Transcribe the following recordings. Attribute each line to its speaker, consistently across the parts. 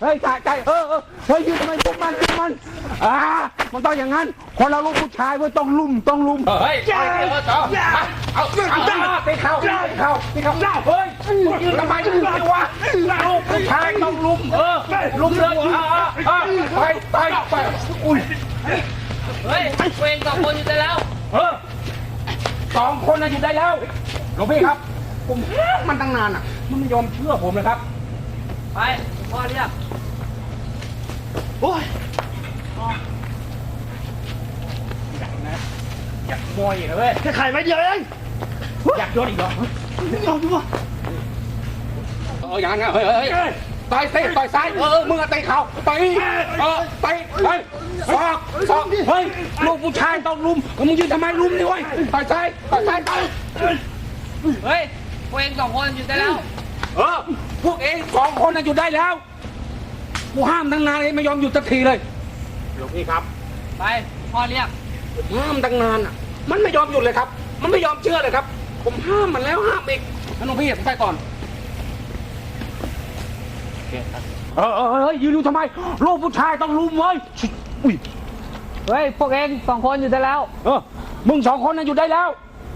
Speaker 1: เฮ้ยใจใจเออเออเฮ้ยยืนทำไมพวกมันพวกมันอ่ามันต้องอย่างนั้น คนเราลูกผู้ชายเว้ยต้องลุ่มต้องลุ่ม
Speaker 2: เฮ้ยไปเดี๋ยวต่อเอาเอาเอาไปเข้าไปเข้าไปเข้าเฮ้ยยืนทำไมยืนวะลูกผู้ชายต้องลุมเออลุมเลยอ่าอ่าไปไปไปอุ้ย
Speaker 3: เฮ้ยเวงสองคนอยู่ได้แล้ว
Speaker 2: เออสองคนน่ะอยู่ได้แล้วหลวงพี่ครับ ผมห้ามมันตั้งนานอะ มันไม่ยอมเชื่อผมเลยครับ
Speaker 3: ไปหลวงพ่อเรียก
Speaker 2: โอ้ยอยากนะอยากขโมยอีกเหรอเว้ย
Speaker 1: แค่ไข่ไว้เดียวเอง
Speaker 2: อยากโดนอีกเหรอ
Speaker 1: ไม่ยอมดูวะ
Speaker 2: เอออย่างนั้นนะเฮ้ยเฮ้ยเฮ้ยต่อยเตะต่อยซ้ายเออเออมึงอะเตะเข่าต่อยเออเตะเฮ้ยศอกศอกเฮ้ยลูกผู้ชายต้องลุมแล้วมึงยืนทำไมลุมนี่เว้ยต่อยซ้ายต่อยซ้ายต่อย
Speaker 3: เฮ้ยเวงสองคนอยู่ได้แล้ว
Speaker 2: เออ พวกเองสองคนน่ะหยุดได้แล้ว กูห้ามตั้งนานเลยไม่ยอมหยุดสักทีเลย หลวงพี่ครับ
Speaker 3: ไปพ่อเรียก
Speaker 2: ห้ามตั้งนานอะ มันไม่ยอมหยุดเลยครับ มันไม่ยอมเชื่อเลยครับ ผมห้ามมันแล้วห้ามอีกงั้นหลวงพี่ผมไปก่อน เออเออเฮ้ยยืนอยู่ทำไมลูกผู้ชายต้องลุมเว้ยอุ้ย
Speaker 3: เฮ้ย พวกเองสองคนอยู่ได้แล้ว
Speaker 2: เออ มึงสองคนน่ะหยุดได้แล้ว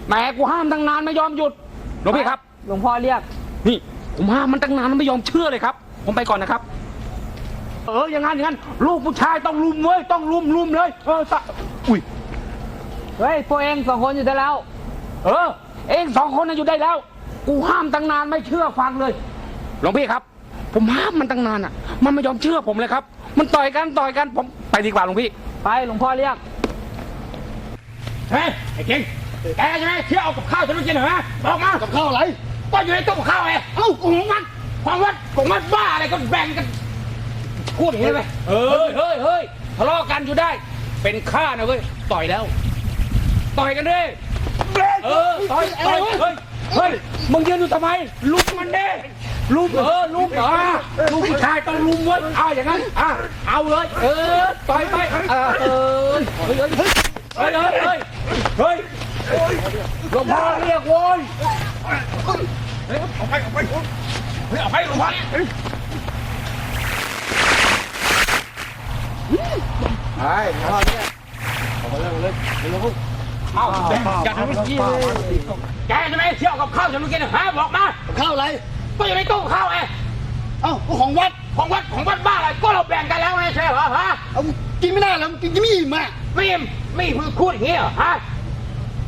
Speaker 2: แหมกูห้ามตั้งนานไม่ยอมหยุดหลวงพี่ครับ
Speaker 3: หลวงพ่อเรียก
Speaker 2: นี่ ผมห้ามมันตั้งนานมันไม่ยอมเชื่อเลยครับ ผมไปก่อนนะครับ เอออย่างนั้นอย่างนั้นลูกผู้ชายต้องลุมเว้ยต้องลุมลุมเลย เออสะอุ้ย
Speaker 3: เฮ้ยพวกเองสองคนอยู่ได้แล้ว
Speaker 2: เออ เองสองคนน่ะหยุดได้แล้ว กูห้ามตั้งนานไม่เชื่อฟังเลยหลวงพี่ครับ ผมห้ามมันตั้งนานอะ มันไม่ยอมเชื่อผมเลยครับ มันต่อยกันต่อยกันผมไปดีกว่าหลวงพี่
Speaker 3: ไปหลวงพ่อเรียก
Speaker 2: เฮ้ยไอ้เก่งแกใช่ไหมเที่ยวเอากับข้าวฉันไม่กินเหรอฮะบอกมา
Speaker 1: กับข้าวอะไร
Speaker 2: ก็อยู่ในตู้กับข้าวไงเอ้าของมันของวัดของวัดบ้าอะไรก็แบ่งกันพูดอย่างนี้ไหมเฮ้ยเฮ้ยเฮ้ยทะเลาะกันอยู่ได้ เป็นข้านะเว้ยต่อยแล้ว ต่อยกันดิเออต่อยต่อยเฮ้ยเฮ้ยมึงยืนอยู่ทำไมลุมมันเด้ลุมเออลุมอ่าลุมผู้ชายต้องลุมเว้ยเอาอย่างนั้นอะเอาเลย เออต่อยไปอ่าเออเฮ้ยเฮ้ยเฮ้ยเฮ้ยเฮ้ยเฮ้ยหลวงพ่อเรียกโว้ย เฮ้ยออกไปออกไปเฮ้ยออกไปหลวงพ่อไอ้พ่อเนี่ยออกมาเลยเลยเลยเอ้าอย่าทำให้กี้เลยแกจะไมเที่ยวกับข้าวฉันไม่กินฮะบอกมา
Speaker 1: ข้าวอะไร
Speaker 2: ก็อยู่ในตู้ข้าวไง
Speaker 1: เอ้าก็ของวัด
Speaker 2: ของวัดของวัดบ้าอะไรก็เราแบ่งกันแล้วไงใช่เหรอฮะ
Speaker 1: เอากินไม่ได้แล้วกินจะไม่อิ่มอะ
Speaker 2: ไม่อิ่มไม่อิ่มมึงพูดอย่างนี้เหรอฮะ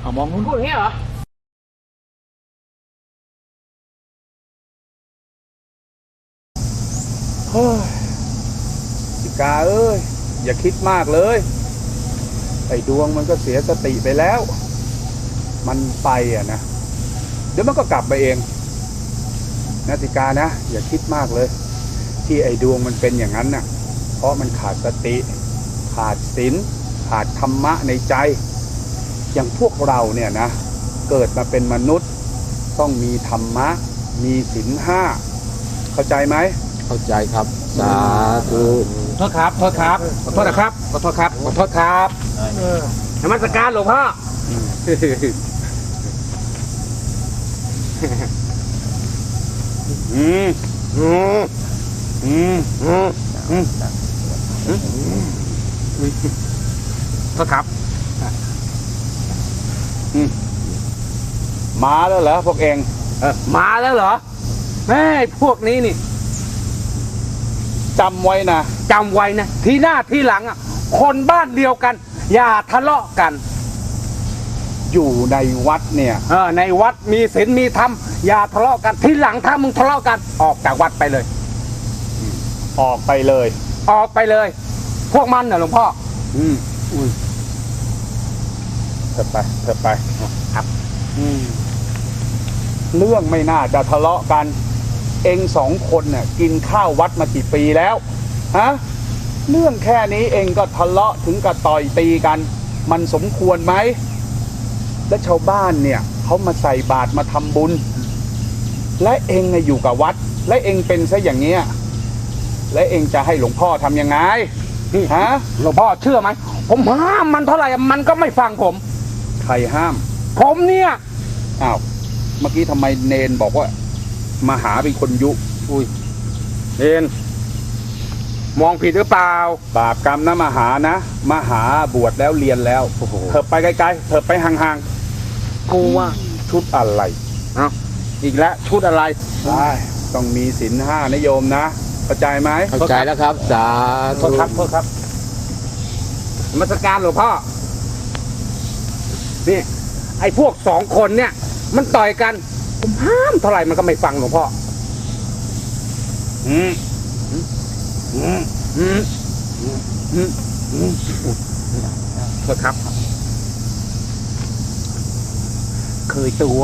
Speaker 1: เอามองนู้น
Speaker 2: พูดอย่างนี้เหรอ
Speaker 4: สิกาเอ้ย อย่าคิดมากเลย ไอ้ดวงมันก็เสียสติไปแล้ว มันไปอะนะ เดี๋ยวมันก็กลับมาเองนะสิกานะ อย่าคิดมากเลย ที่ไอ้ดวงมันเป็นอย่างนั้นน่ะ เพราะมันขาดสติ ขาดศีลขาดธรรมะในใจ อย่างพวกเราเนี่ยนะ เกิดมาเป็นมนุษย์ ต้องมีธรรมะ มีศีลห้า เข้าใจไหม
Speaker 5: เข้าใจครับ สาธุ
Speaker 2: โทษครับโทษครับขอโทษนะครับขอโทษครับขอโทษครับนมัสการหลวงพ่อ
Speaker 4: อืม
Speaker 5: อืม
Speaker 4: อืม
Speaker 5: อืม
Speaker 2: โทษครับ
Speaker 4: มาแล้วเหรอพวกเอง
Speaker 2: เออมาแล้วเหรอแม่พวกนี้นี่
Speaker 4: จำไว้นะ
Speaker 2: จำไว้นะ ทีหน้าทีหลังอะ คนบ้านเดียวกัน อย่าทะเลาะกัน
Speaker 4: อยู่ในวัดเนี่ย
Speaker 2: เออในวัดมีศีลมีธรรมอย่าทะเลาะกันทีหลังถ้ามึงทะเลาะกัน ออกจากวัดไปเลย
Speaker 4: ออกไปเลย
Speaker 2: ออกไปเลย พวกมันน่ะหลวงพ่อ
Speaker 4: อืมอุ้ยเถิดไปเถิดไป
Speaker 2: ครับ
Speaker 4: อืมเรื่องไม่น่าจะทะเลาะกัน เองสองคนน่ะกินข้าววัดมากี่ปีแล้วฮะเรื่องแค่นี้เองก็ทะเลาะถึงกับต่อยตีกัน มันสมควรไหม และชาวบ้านเนี่ยเขามาใส่บาตรมาทำบุญ และเองน่ะอยู่กับวัด และเองเป็นซะอย่างเงี้ยและเองจะให้หลวงพ่อทำยังไงฮะ
Speaker 2: หลวงพ่อเชื่อไหมผมห้ามมันเท่าไหร่มันก็ไม่ฟังผม
Speaker 4: ใครห้าม
Speaker 2: ผมเนี่ย
Speaker 4: อ้าวเมื่อกี้ทำไมเนนบอกว่า มาหาเป็นคนยุ
Speaker 2: อุ้ยเนนมองผิดหรือเปล่า
Speaker 4: บาปกรรมนะมาหานะมาหาบวชแล้วเรียนแล้วเถิบไปไกลๆเถิบไปห่าง
Speaker 2: กูว่า
Speaker 4: ๆ ชุดอะไร
Speaker 2: อีกแล้วชุดอะไร
Speaker 4: ได้ต้องมีศีลห้านะโยมนะเข้าใจไหม
Speaker 5: เข้าใจแล้วครับ สา
Speaker 2: โท
Speaker 5: ธุ
Speaker 2: ษครับโทษครับนมัสการหลวงพ่อ นี่ ไอ้พวกสองคนเนี่ย มันต่อยกัน ผมห้ามเท่าไหร่มันก็ไม่ฟังหลวงพ่อ
Speaker 4: อืม
Speaker 2: อืมอืมอืมอืมโทษครับ เคยตัว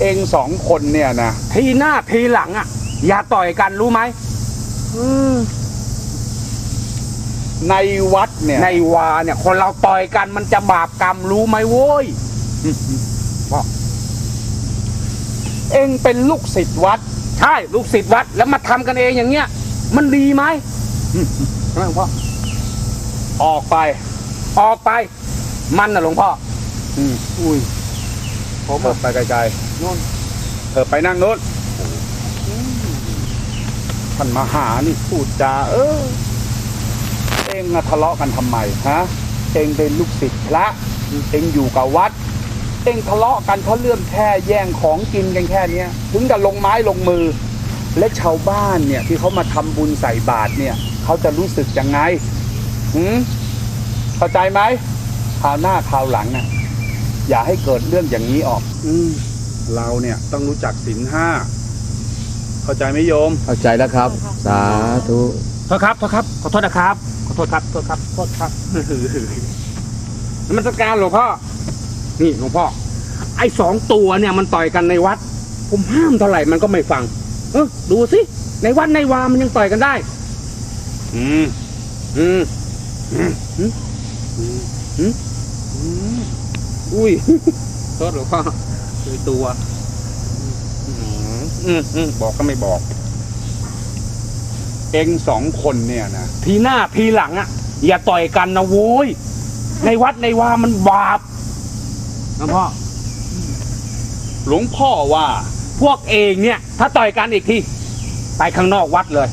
Speaker 4: เองสองคนเนี่ยนะ
Speaker 2: ทีหน้าทีหลังอะ อย่าต่อยกันรู้ไหม
Speaker 4: ในวัดเนี่ย
Speaker 2: ในวาเนี่ย คนเราต่อยกันมันจะบาปกรรมรู้ไหมโว้ย
Speaker 4: เองเป็นลูกศิษย์วัด
Speaker 2: ใช่ลูกศิษย์วัดแล้วมาทำกันเองอย่างเงี้ย มันดีไหมใช่ไหมหลวงพ่อ
Speaker 4: ออกไป
Speaker 2: ออกไป มันน่ะหลวงพ่อ
Speaker 4: อืมอุ้ยเถิบไปไกลๆนู่นเถิบไปนั่งนู้นท่านมาหานี่พูดจาเออ เองอะทะเลาะกันทำไมฮะ เองเป็นลูกศิษย์พระ เองอยู่กับวัด เองทะเลาะกันเพราะเรื่องแค่แย่งของกินกันแค่เนี้ยถึงกับลงไม้ลงมือ และชาวบ้านเนี่ยที่เขามาทำบุญใส่บาตรเนี่ยเขาจะรู้สึกยังไงหืมเข้าใจไหมคราวหน้าคราวหลังน่ะอย่าให้เกิดเรื่องอย่างนี้ออก อืมเราเนี่ยต้องรู้จักศีลห้าเข้าใจไหมโยม
Speaker 5: เข้าใจแล้วครับ สาธุ
Speaker 2: โทษครับโทษครับ ขอโทษนะครับ ขอโทษครับ โทษครับ โทษครับนมันสการหลวงพ่อ นี่หลวงพ่อ ไอ้สองตัวเนี่ยมันต่อยกันในวัด ผมห้ามเท่าไหร่มันก็ไม่ฟัง เออดูสิ ในวัดในวามันยังต่อยกันได้
Speaker 4: อืม
Speaker 2: อืมอุ้ยโทษหลวงพ่อคือตัวอืมอืม อืม บอกก็ไม่บอก
Speaker 4: เองสองคนเนี่ยนะ
Speaker 2: ทีหน้าทีหลังอะ อย่าต่อยกันนะโว้ย ในวัดในวามันบาป นะพ่อ
Speaker 4: หลวงพ่อว่า
Speaker 2: พวกเองเนี่ย ถ้าต่อยกันอีกที ไปข้างนอกวัดเลย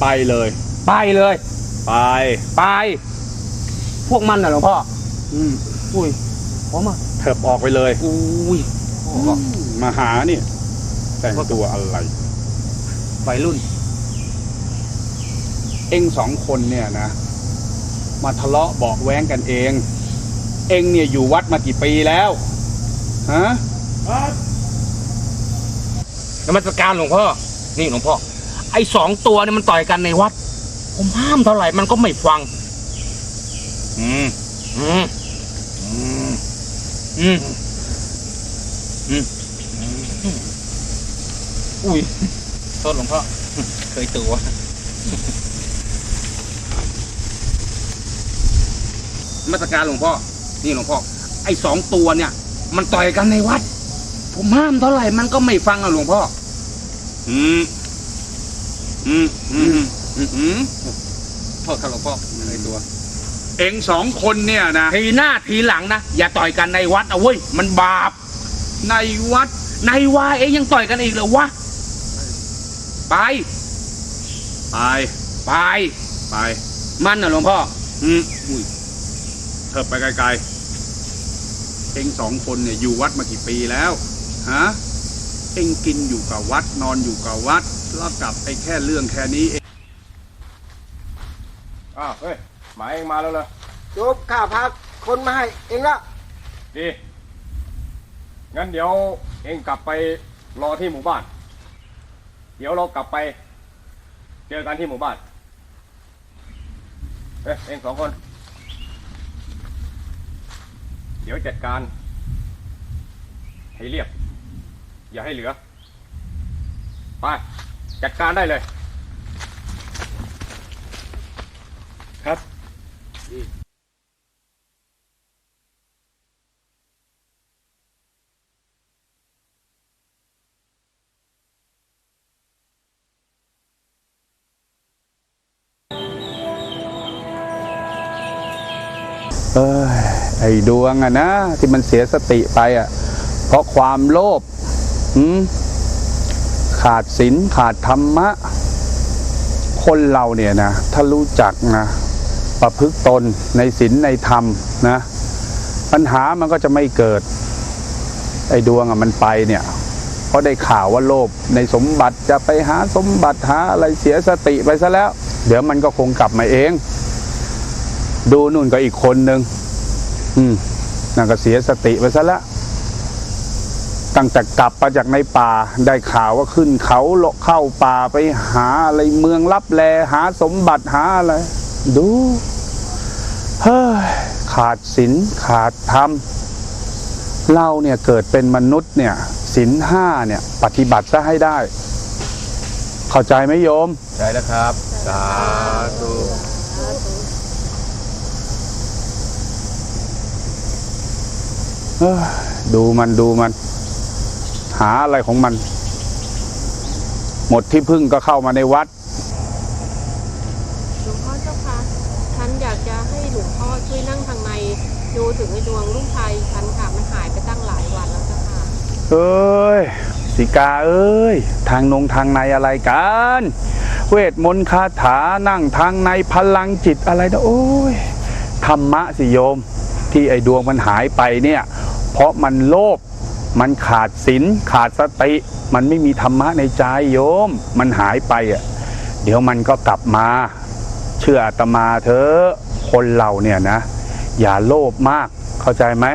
Speaker 4: ไปเลย
Speaker 2: ไปเลย
Speaker 4: ไป
Speaker 2: ไป พวกมันน่ะหลวงพ่อ
Speaker 4: อืม
Speaker 2: อุ้ยผมอะ
Speaker 4: เถิบออกไปเลย
Speaker 2: อุ้ย
Speaker 4: มาหาเนี่ยแต่งตัวอะไร
Speaker 2: วัยรุ่น
Speaker 4: เองสองคนเนี่ยนะ มาทะเลาะเบาะแว้งกันเอง เองเนี่ยอยู่วัดมากี่ปีแล้วฮะ
Speaker 2: นมัสการหลวงพ่อ นี่หลวงพ่อ ไอ้สองตัวเนี่ยมันต่อยกันในวัด ผมห้ามเท่าไหร่มันก็ไม่ฟัง
Speaker 4: อืม
Speaker 2: อืม อืม อืม อืม อุ้ย โทษหลวงพ่อ เคยตัวมาตรการหลวงพ่อ นี่หลวงพ่อไอ้สองตัวเนี่ย มันต่อยกันในวัด ผมห้ามเท่าไหร่มันก็ไม่ฟังอะหลวงพ่อ
Speaker 4: อืมอืมอืมอืมอืม
Speaker 2: โทษครับหลวงพ่อเคยตัว
Speaker 4: เองสองคนเนี่ยนะ
Speaker 2: ทีหน้าทีหลังนะอย่าต่อยกันในวัดเอาเว้ยมันบาป
Speaker 4: ในวัด
Speaker 2: ในวาเองยังต่อยกันอีกเหรอวะไป
Speaker 4: ไป
Speaker 2: ไป
Speaker 4: ไป
Speaker 2: มันน่ะหลวงพ่อ
Speaker 4: อืมอุ้ยเถิบไปไกลๆ เองสองคนเนี่ยอยู่วัดมากี่ปีแล้วฮะเองกินอยู่กับวัดนอนอยู่กับวัดแล้วกลับไปแค่เรื่องแค่นี้เอง
Speaker 6: อ้าวเฮ้ยหมายเองมาแล้วเหรอ
Speaker 5: จบข้าพักคนมาให้เองละ
Speaker 6: ดีงั้นเดี๋ยวเองกลับไปรอที่หมู่บ้าน เดี๋ยวเรากลับไป เจอกันที่หมู่บ้านเอ้ยเองสองคน เดี๋ยวจัดการ ให้เรียบ อย่าให้เหลือ ไป จัดการได้เลย
Speaker 4: ครับเอ้ย ไอ้ดวงอะนะที่มันเสียสติไปอะเพราะความโลภขาดศีลขาดธรรมะ คนเราเนี่ยนะถ้ารู้จักนะประพฤติตนในศีลในธรรมนะปัญหามันก็จะไม่เกิด ไอ้ดวงอะมันไปเนี่ยเพราะได้ข่าวว่าโลภในสมบัติจะไปหาสมบัติหาอะไรเสียสติไปซะแล้ว เดี๋ยวมันก็คงกลับมาเอง ดูนู่นก็อีกคนหนึ่ง อืมนั่นก็เสียสติไปซะแล้วตั้งแต่กลับมาจากในป่าได้ข่าวว่าขึ้นเขาเลาะเข้าป่าไปหาอะไรเมืองลับแล หาสมบัติหาอะไร ดูเฮ้ยขาดศีลขาดธรรมเราเนี่ยเกิดเป็นมนุษย์เนี่ยศีลห้าเนี่ย ปฏิบัติซะให้ได้ เข้าใจไหมโยม
Speaker 5: ใช่แล้วครับ สาธุ
Speaker 4: เอ้ย ดูมันดูมัน หาอะไรของมัน หมดที่พึ่งก็เข้ามาในวัด
Speaker 7: หลวงพ่อเจ้าคะฉันอยากจะให้หลวงพ่อช่วยนั่งทางในดูถึงไอ้ดวงลูกชายฉันค่ะมันหายไปตั้งหลายวันแล้วเจ้าค่ะ
Speaker 4: เอ้ยสิกาเอ้ย ทางนงทางในอะไรกัน เวทมนต์คาถานั่งทางในพลังจิตอะไรนะโอ้ยธรรมะสิโยม ที่ไอ้ดวงมันหายไปเนี่ย เพราะมันโลภมันขาดศีลขาดสติ มันไม่มีธรรมะในใจโยม มันหายไปอะเดี๋ยวมันก็กลับมา เชื่ออาตมาเถอะคนเราเนี่ยนะ อย่าโลภมากเข้าใจไหม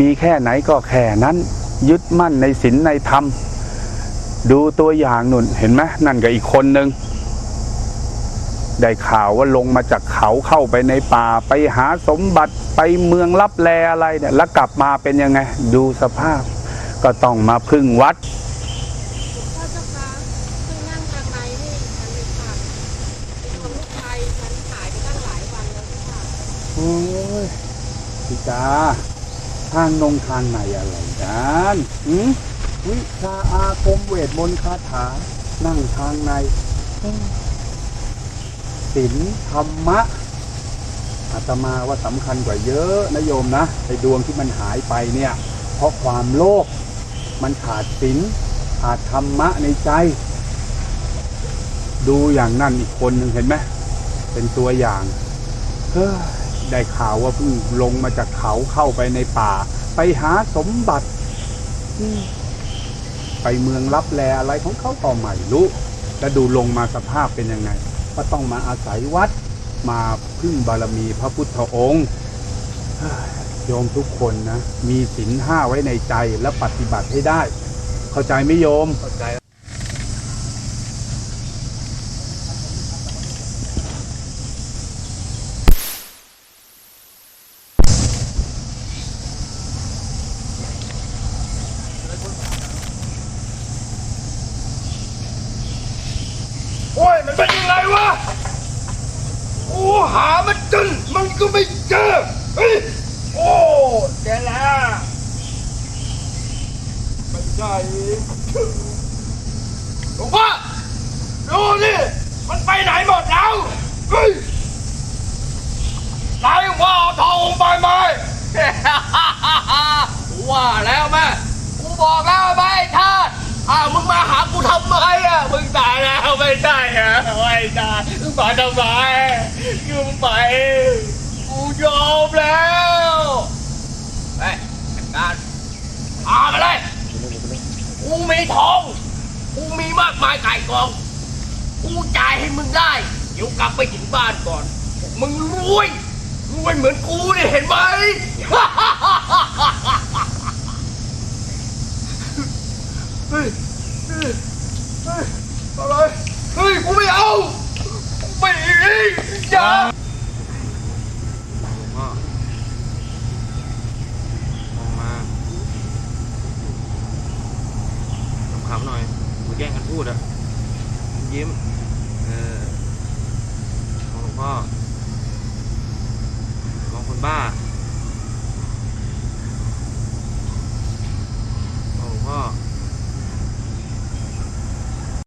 Speaker 4: มีแค่ไหนก็แค่นั้น ยึดมั่นในศีลในธรรม ดูตัวอย่างนุ่นเห็นไหมนั่นกับอีกคนหนึ่งได้ข่าวว่าลงมาจากเขาเข้าไปในป่าไปหาสมบัติ ไปเมืองลับแลอะไรเนี่ยแล้วกลับมาเป็นยังไง ดูสภาพ ก็ต้องมาพึ่งวัด
Speaker 7: หลวงพ่อเจ้าคะช่วยนั่งทางในให้ฉันเลยค่ะไอ้ดวงลูกชายฉันหายไปตั้งหลายวันแล้วเจ้าค่ะ
Speaker 4: โอ้ยพี่จาทางนงทางไหนอะไรกันหืมวิชาอาคมเวทมนต์คาถา นั่งทางในศีลธรรมะ อาตมาว่าสำคัญกว่าเยอะนะโยมนะไอ้ดวงที่มันหายไปเนี่ยเพราะความโลภมันขาดศีลขาดธรรมะในใจ ดูอย่างนั่นอีกคนหนึ่งเห็นไหมเป็นตัวอย่างเฮ้ได้ข่าวว่าเพิ่งลงมาจากเขาเข้าไปในป่า ไปหาสมบัติไปเมืองรับแลอะไรของเขาก็ไม่รู้แล้วดูลงมาสภาพเป็นยังไง ก็ต้องมาอาศัยวัด มาพึ่งบารมีพระพุทธองค์โยมทุกคนนะ มีศีลห้าไว้ในใจและปฏิบัติให้ได้ เข้าใจไหมโยม
Speaker 5: เข้าใจ
Speaker 6: โอ้ย มันเป็นยังไงวะโอ้หามันจนมันก็ไม่เจอ เฮ้ย โอ้เจอแล้วไม่ใช่หลวงพ่อดูนี่ มันไปไหนหมดแล้ว เฮ้ยไหนว่าเอาทองไปไหม
Speaker 3: ว่าแล้วแม่กูบอกแล้วไหมทาสอ้าวมึงมาหากูทำไมอะ มึงตายแล้วไม่ใช่เหรอไม่ใช่มึงมาทำไมกูไป กูยอมแล้วเฮ้ยจัดการพามาเลย กูมี ทอง กูมีมากมายไก่กอง กูจ่ายให้มึงได้ เดี๋ยวกลับไปถึงบ้านก่อน มึงรวยรวยเหมือนกูเนี่ยเห็นไหม
Speaker 6: เฮ้ยเฮ้ยเฮ้ยอะไร เฮ้ย กูไม่เอา ไม่อย่า